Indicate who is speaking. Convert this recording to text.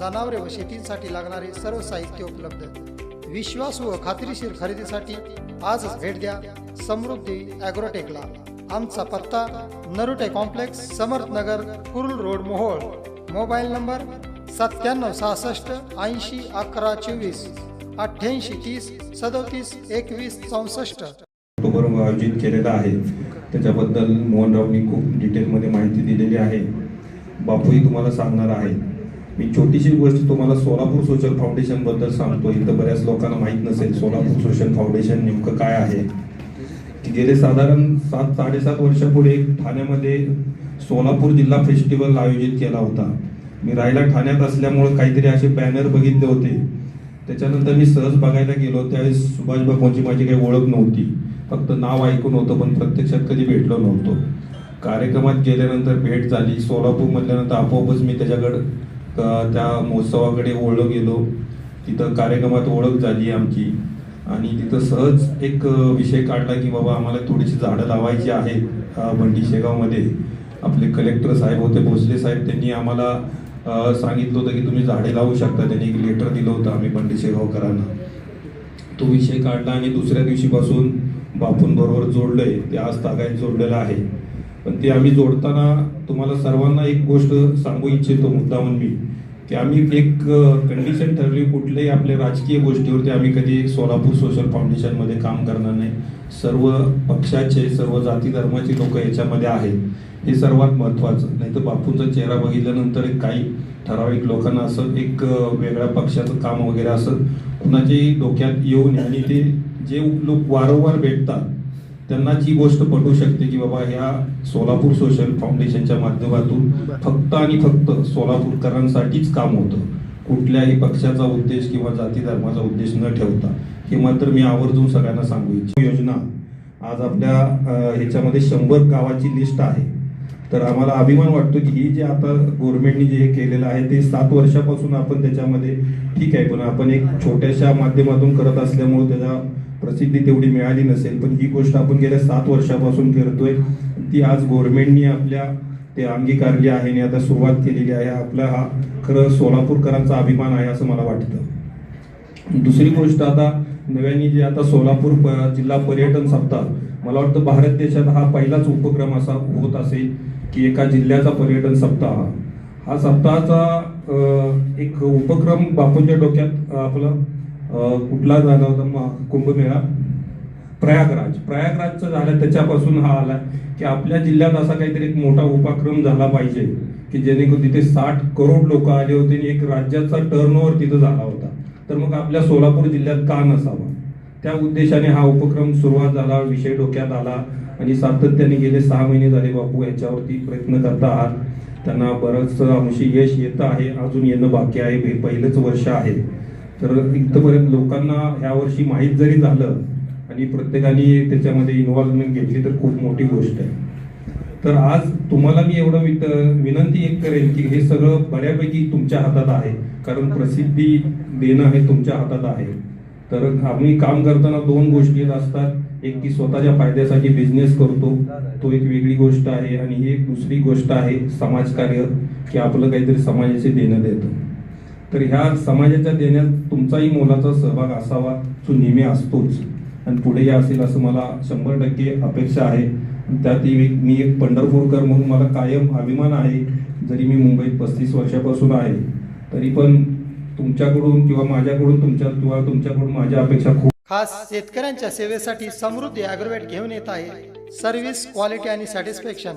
Speaker 1: जनावरे व शेतीसाठी लागणारे सर्व साहित्य उपलब्ध. विश्वास व खात्रीशीर खरेदीसाठी आजच भेट द्या समृद्धी ॲग्रोटेकला. आमचा पत्ता Narute complex Samarth Nagar Kurul road Mohol. Mobile number सत्त्याण्णव सहासष्ट ऐंशी अकरा चोवीस अठ्ठ्याऐंशी तीस सदोतीस एकवीस चौसष्ट.
Speaker 2: ऑक्टोबर आयोजित केलेला आहे. त्याच्याबद्दल मोहनरावनी खूप डिटेलमध्ये माहिती दिलेली आहे. बापूही तुम्हाला सांगणार आहे. मी छोटीशी गोष्ट तुम्हाला सोलापूर सोशल फाउंडेशनबद्दल सांगतो. इथं बऱ्याच लोकांना माहीत नसेल सोलापूर सोशल फाउंडेशन नेमकं काय आहे. की गेले साधारण सात साडेसात वर्षापूर्वी ठाण्यामध्ये सोलापूर जिल्हा फेस्टिवल आयोजित केला होता. मी राहायला ठाण्यात असल्यामुळे काहीतरी असे बॅनर बघितले होते. त्याच्यानंतर मी सहज बघायला गेलो. त्यावेळेस सुभाष बाबूंची माझी काही ओळख नव्हती. फक्त नाव ऐकून होतं पण प्रत्यक्षात कधी भेटलो नव्हतो. कार्यक्रमात गेल्यानंतर भेट झाली. सोलापूर म्हटल्यानंतर आपोआपच मी त्याच्याकडं त्या महोत्सवाकडे ओळख गेलो. तिथं कार्यक्रमात ओळख झाली आमची. आणि तिथं सहज एक विषय काढला की बाबा आम्हाला थोडीशी झाडं लावायची आहेत बंडी शेगावमध्ये. आपले कलेक्टर साहेब होते भोसले साहेब त्यांनी आम्हाला सांगितलं होतं की तुम्ही झाडे लावू शकता. त्यांनी एक लेटर दिलं होतं आम्ही बंडी शेगावकरांना. तो विषय काढला आणि दुसऱ्या दिवशीपासून बापूंबरोबर जोडलंय. ते आज तागायत जोडलेलं आहे. पण ते आम्ही जोडताना तुम्हाला सर्वांना एक गोष्ट सांगू इच्छितो मुद्दामून मी की आम्ही एक कंडिशन ठरली कुठल्याही आपल्या राजकीय गोष्टीवरती आम्ही कधी सोलापूर सोशल फाउंडेशनमध्ये काम करणार नाही. सर्व पक्षाचे सर्व जाती धर्माचे लोक याच्यामध्ये आहेत. हे सर्वात महत्त्वाचं. नाही तर बापूंचा चेहरा बघितल्यानंतर काही ठराविक लोकांना असं एक वेगळ्या पक्षाचं काम वगैरे असं कुणाच्याही डोक्यात येऊन आणि ते जे लोक वारंवार भेटतात त्यांना जी गोष्ट पटू शकते की बाबा ह्या सोलापूर सोशल फाउंडेशनच्या माध्यमातून फक्त आणि फक्त सोलापूरकरांसाठीच काम होतं. कुठल्याही पक्षाचा उद्देश किंवा जाती धर्माचा उद्देश न ठेवता. हे मात्र मी आवर्जून सगळ्यांना सांगू इच्छितो. योजना आज आपल्या ह्याच्यामध्ये शंभर गावाची लिस्ट आहे. तर आम्हाला अभिमान वाटतो की ही जे आता गव्हर्नमेंटने जे हे केलेलं आहे ते सात वर्षापासून आपण त्याच्यामध्ये ठीक आहे. पण आपण एक छोट्याशा माध्यमातून करत असल्यामुळे त्याचा प्रसिद्धी तेवढी मिळाली नसेल पण ही गोष्ट आपण गेल्या सात वर्षापासून करतोय. ती आज गव्हर्नमेंटनी आपल्या ते अंगीकारली आहे आणि आता सुरुवात केलेली आहे. आपला हा खरं सोलापूरकरांचा अभिमान आहे असं मला वाटतं. दुसरी गोष्ट आता नव्याने जे आता सोलापूर प- जिल्हा पर्यटन सप्ताह मला वाटतं भारत देशात हा पहिलाच उपक्रम असा होत असेल की एका जिल्ह्याचा पर्यटन सप्ताह. हा सप्ताहाचा एक उपक्रम बापूंच्या डोक्यात आपलं कुठला झाला होता? कुंभमेळा. प्रयागराज. प्रयागराजचं झालं त्याच्यापासून हा आला की आपल्या जिल्ह्यात असा काहीतरी एक मोठा उपक्रम झाला पाहिजे की जेणेकरून तिथे साठ करोड लोक आले होते आणि एक राज्याचा टर्नओव्हर तिथं झाला होता. तर मग आपल्या सोलापूर जिल्ह्यात का नसावा? त्या उद्देशाने हा उपक्रम सुरुवात झाला विषय डोक्यात आला आणि सातत्याने गेले सहा महिने झाले बापू याच्यावरती प्रयत्न करता आहात. त्यांना बरंच अंशी यश येतं आहे अजून येणं बाकी आहे हे पहिलंच वर्ष आहे. तर इथपर्यंत लोकांना ह्या वर्षी माहीत जरी झालं आणि प्रत्येकाने त्याच्यामध्ये इन्व्हॉल्वमेंट घेतली तर खूप मोठी गोष्ट आहे. तर आज तुम्हाला मी एवढं वित विनंती एक करेन की हे सगळं बऱ्यापैकी तुमच्या हातात आहे कारण प्रसिद्धी देणं हे तुमच्या हातात आहे. तर आम्ही काम करताना दोन गोष्टी असतात. एक की स्वतःच्या फायद्यासाठी बिझनेस करतो. तो एक वेगळी गोष्ट आहे आणि ही एक दुसरी गोष्ट आहे समाजकार्य की आपलं काहीतरी समाजाचे देणं देतं. तर ह्या समाजाच्या देण्यात तुमचाही मोलाचा सहभाग असावा जो नेहमी असतोच. आणि पुढेही असेल असं मला शंभर टक्के अपेक्षा आहे. आणि त्यात मी एक पंढरपूरकर म्हणून मला कायम अभिमान आहे जरी मी मुंबईत पस्तीस वर्षापासून आहे तरी पण तुमच्याकडून किंवा माझ्याकडून तुमच्या किंवा तुमच्याकडून माझ्या अपेक्षा खूप
Speaker 1: खास शेतकऱ्यांच्या सेवेसाठी समृद्धी ॲग्रोवेट घेऊन येत आहे. सर्व्हिस क्वालिटी आणि सॅटिस्फॅक्शन.